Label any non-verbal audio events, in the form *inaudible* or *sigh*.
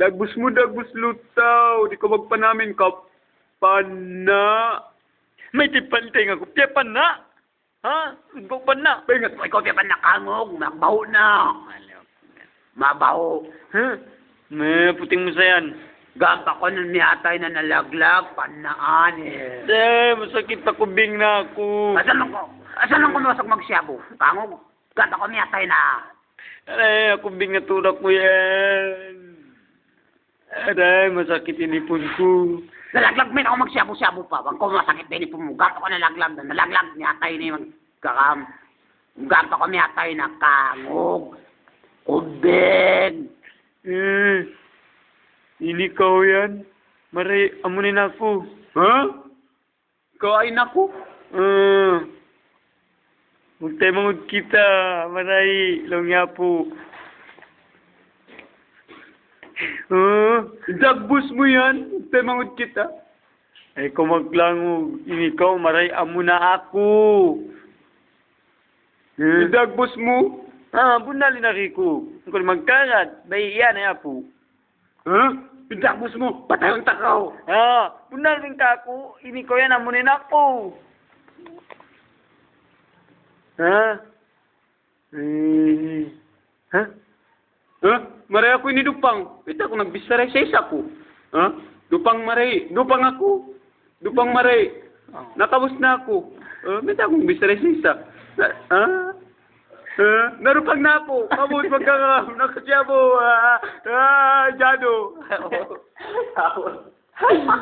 Dagbus mo, dagbus lutaw. Di ko magpanamin ka. Pana. May tipantay nga ko. Tiyapan na. Ha? Ugpan na. Pingat mo, ikaw tiyapan na kangog. Mabaho na. Mabaho. Ha? May puting mo sa yan. Gamba ko ng miyatay na nalaglag. Panaan eh. Eh, masakit ako bing na ako. Asan lang ko? Asan lang ko nuwasag magsyabo? Kangog. Gamba ko miyatay na. Aray, ako bing naturak mo yan. Aray, masakit inipon ko. Nalaglag min ako magsyabo-syabo pa. Wag ko masakit din pumugat ako nalaglag na. Nalaglag miyatay ni magkakam. Gamba ko miyatay na kangog. Kubig. Eh, inikaw yan. Maray, amunin ako. Ha? Kain ako. Uh, Huwag tayo mangod kita. Maray, langya po. Uh, Dagbus mo yan. Tayo mangod kita. ay kumaglango. Inikaw, maray, amo na ako. Eh, Dagbus mo. ah, bunali na Rico. Kung magkarat, bay yan ay apo. Ha? Dagbus mo. Patayong takaw. Ah, bunal rin ka ako. Inikaw yan, amunin ako. Ha? Eh, ha? Ha? Maray ako ini dupang. Ito ako nagbisaray sa isa ko. Ha? Dupang maray. Dupang ako. Dupang maray. Nakabos na ako. Uh, may akong bisaray sa isa. Ha? Ha? Narupag na po. Kabos magkaka. Nakasyabo. Ah, ah, jado. *laughs*